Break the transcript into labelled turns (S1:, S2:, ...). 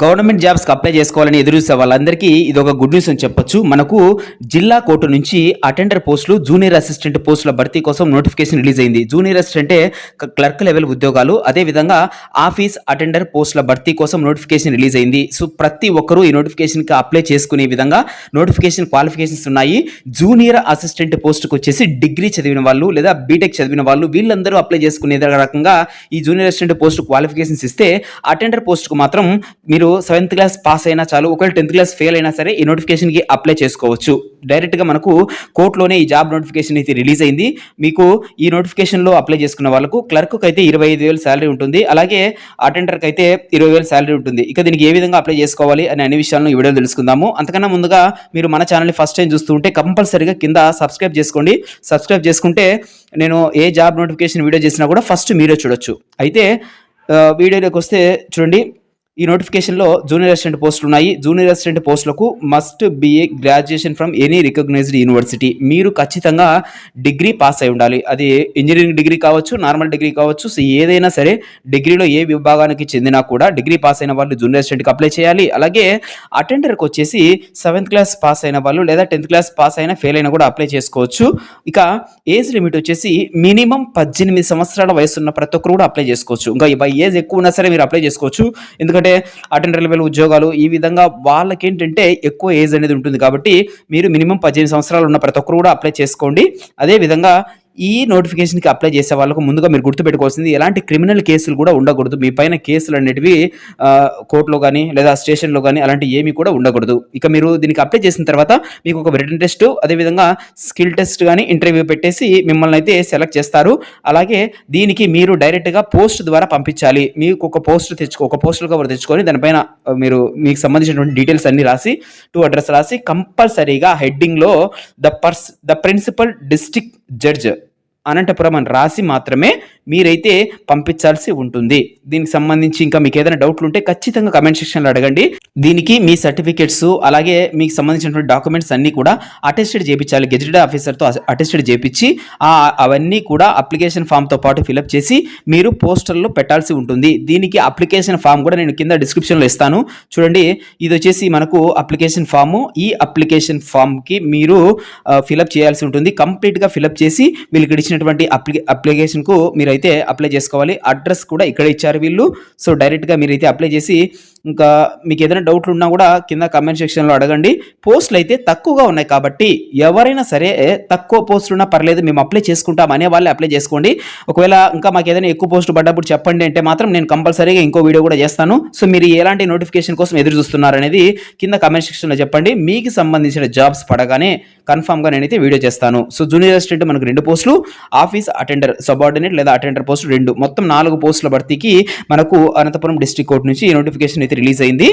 S1: Government జాబ్స్కి apply చేసుకోవాలని ఎదురు చూసే వాళ్ళందరికీ ఇది ఒక గుడ్ న్యూస్ అని చెప్పొచ్చు. మనకు జిల్లా కోర్టు నుంచి అటెండర్ పోస్టులు జూనియర్ అసిస్టెంట్ పోస్టుల భర్తీ కోసం నోటిఫికేషన్ రిలీజ్ అయింది. జూనియర్ అసిస్టెంట్ క్లర్క్ లెవెల్ ఉద్యోగాలు అదేవిధంగా ఆఫీస్ అటెండర్ పోస్టుల భర్తీ కోసం నోటిఫికేషన్ రిలీజ్ అయింది. సో ప్రతి ఒక్కరూ ఈ నోటిఫికేషన్కి అప్లై చేసుకునే విధంగా నోటిఫికేషన్ క్వాలిఫికేషన్స్ ఉన్నాయి. జూనియర్ అసిస్టెంట్ పోస్ట్కి వచ్చేసి డిగ్రీ చదివిన వాళ్ళు లేదా బీటెక్ చదివిన వాళ్ళు వీళ్ళందరూ అప్లై చేసుకునే రకంగా ఈ జూనియర్ అసిస్టెంట్ పోస్ట్ క్వాలిఫికేషన్స్ ఇస్తే అటెండర్ పోస్ట్కు మాత్రం మీరు సెవెంత్ క్లాస్ పాస్ అయినా చాలు ఒకవేళ టెన్త్ క్లాస్ ఫెయిల్ అయినా సరే ఈ నోటిఫికేషన్కి అప్లై చేసుకోవచ్చు. డైరెక్ట్గా మనకు కోర్టులోనే ఈ జాబ్ నోటిఫికేషన్ అయితే రిలీజ్ అయింది. మీకు ఈ నోటిఫికేషన్లో అప్లై చేసుకున్న వాళ్ళకు క్లర్క్కి అయితే ఇరవై ఐదు వేలు శాలరీ ఉంటుంది. అలాగే అటెండర్కి అయితే ఇరవై వేలు శాలరీ ఉంటుంది. ఇక దీనికి ఏ విధంగా అప్లై చేసుకోవాలి అనే అన్ని విషయాలను ఈ వీడియో తెలుసుకుందాము. అంతకన్నా ముందుగా మీరు మన ఛానల్ని ఫస్ట్ టైం చూస్తూ ఉంటే కంపల్సరీగా కింద సబ్స్క్రైబ్ చేసుకోండి. సబ్స్క్రైబ్ చేసుకుంటే నేను ఏ జాబ్ నోటిఫికేషన్ వీడియో చేసినా కూడా ఫస్ట్ మీరే చూడొచ్చు. అయితే వీడియోలోకి వస్తే చూడండి. ఈ నోటిఫికేషన్లో జూనియర్ అసిస్టెంట్ పోస్టులు ఉన్నాయి. జూనియర్ అసిస్టెంట్ పోస్టులకు must BA graduation from any recognised university మీరు ఖచ్చితంగా డిగ్రీ పాస్ అయి ఉండాలి. అది ఇంజనీరింగ్ డిగ్రీ కావచ్చు నార్మల్ డిగ్రీ కావచ్చు సో ఏదైనా సరే డిగ్రీలో ఏ విభాగానికి చెందినా కూడా డిగ్రీ పాస్ అయిన వాళ్ళు జూనియర్ అసిస్టెంట్కి అప్లై చేయాలి. అలాగే అటెండర్కి వచ్చేసి సెవెంత్ క్లాస్ పాస్ అయిన వాళ్ళు లేదా టెన్త్ క్లాస్ పాస్ అయినా ఫెయిల్ అయినా కూడా అప్లై చేసుకోవచ్చు. ఇక ఏజ్ లిమిట్ వచ్చేసి మినిమం పద్దెనిమిది సంవత్సరాల వయసు ఉన్న ప్రతి ఒక్కరు కూడా అప్లై చేసుకోవచ్చు. ఇంకా ఏజ్ ఎక్కువ ఉన్నా సరే మీరు అప్లై చేసుకోవచ్చు. ఎందుకంటే అటెండర్ లెవెల్ ఉద్యోగాలు ఈ విధంగా వాళ్ళకి ఏంటంటే ఎక్కువ ఏజ్ అనేది ఉంటుంది కాబట్టి మీరు మినిమం పద్దెనిమిది సంవత్సరాలు ఉన్న ప్రతి ఒక్కరు కూడా అప్లై చేసుకోండి. అదే విధంగా ఈ నోటిఫికేషన్కి అప్లై చేసే వాళ్ళకు ముందుగా మీరు గుర్తుపెట్టుకోవాల్సింది ఎలాంటి క్రిమినల్ కేసులు కూడా ఉండకూడదు. మీ పైన కేసులు అనేటివి కోర్టులో కానీ లేదా స్టేషన్లో కానీ అలాంటి ఏమీ కూడా ఉండకూడదు. ఇక మీరు దీనికి అప్లై చేసిన తర్వాత మీకు ఒక రిటర్న్ టెస్ట్ అదేవిధంగా స్కిల్ టెస్ట్ కానీ ఇంటర్వ్యూ పెట్టేసి మిమ్మల్ని అయితే సెలెక్ట్ చేస్తారు. అలాగే దీనికి మీరు డైరెక్ట్గా పోస్ట్ ద్వారా పంపించాలి. మీకు ఒక పోస్ట్ తెచ్చుకో ఒక పోస్టులు కవర్ తెచ్చుకొని దానిపైన మీరు మీకు సంబంధించినటువంటి డీటెయిల్స్ అన్ని రాసి టూ అడ్రస్ రాసి కంపల్సరీగా హెడ్డింగ్లో the purse the principal district judge Anantapuram అని రాసి మాత్రమే మీరైతే పంపించాల్సి ఉంటుంది. దీనికి సంబంధించి ఇంకా మీకు ఏదైనా డౌట్లు ఉంటే ఖచ్చితంగా కమెంట్ సెక్షన్లో అడగండి. దీనికి మీ సర్టిఫికేట్స్ అలాగే మీకు సంబంధించినటువంటి డాక్యుమెంట్స్ అన్నీ కూడా అటెస్టెడ్ చేయించాలి. గెజిటెడ్ ఆఫీసర్తో అటెస్టెడ్ చేయించి అవన్నీ కూడా అప్లికేషన్ ఫామ్తో పాటు ఫిలప్ చేసి మీరు పోస్టర్లో పెట్టాల్సి ఉంటుంది. దీనికి అప్లికేషన్ ఫామ్ కూడా నేను కింద డిస్క్రిప్షన్లో ఇస్తాను. చూడండి ఇది వచ్చేసి మనకు అప్లికేషన్ ఫాము ఈ అప్లికేషన్ ఫామ్కి మీరు ఫిలప్ చేయాల్సి ఉంటుంది. కంప్లీట్గా ఫిలప్ చేసి వీళ్ళకి ఇచ్చినటువంటి అప్లి అప్లికేషన్కు మీరైతే అప్లై చేసుకోవాలి. అడ్రస్ కూడా ఇక్కడ ఇచ్చారు వీళ్ళు. సో డైరెక్ట్గా మీరైతే అప్లై చేసి ఇంకా మీకు ఏదైనా డౌట్లు ఉన్నా కూడా కింద కమెంట్ సెక్షన్లో అడగండి. పోస్టులు అయితే తక్కువగా ఉన్నాయి కాబట్టి ఎవరైనా సరే తక్కువ పోస్టులు ఉన్నా పర్లేదు మేము అప్లై చేసుకుంటాం అనే వాళ్ళే అప్లై చేసుకోండి. ఒకవేళ ఇంకా మాకు ఏదైనా ఎక్కువ పోస్టులు పడ్డప్పుడు చెప్పండి అంటే మాత్రం నేను కంపల్సరీగా ఇంకో వీడియో కూడా చేస్తాను. సో మీరు ఎలాంటి నోటిఫికేషన్ కోసం ఎదురు చూస్తున్నారు అనేది కింద కమెంట్ సెక్షన్లో చెప్పండి. మీకు సంబంధించిన జాబ్స్ పడగానే కన్ఫామ్గా నేనైతే వీడియో చేస్తాను. సో జూనియర్ అసిస్టెంట్ మనకు రెండు పోస్టులు ఆఫీస్ అటెండర్ సబార్డినేట్ లేదా అటెండర్ పోస్టు రెండు. మొత్తం నాలుగు పోస్టుల భర్తీకి మనకు అనంతపురం డిస్ట్రిక్ట్ కోర్టు నుంచి ఈ నోటిఫికేషన్ అయితే రిలీజ్ అయింది.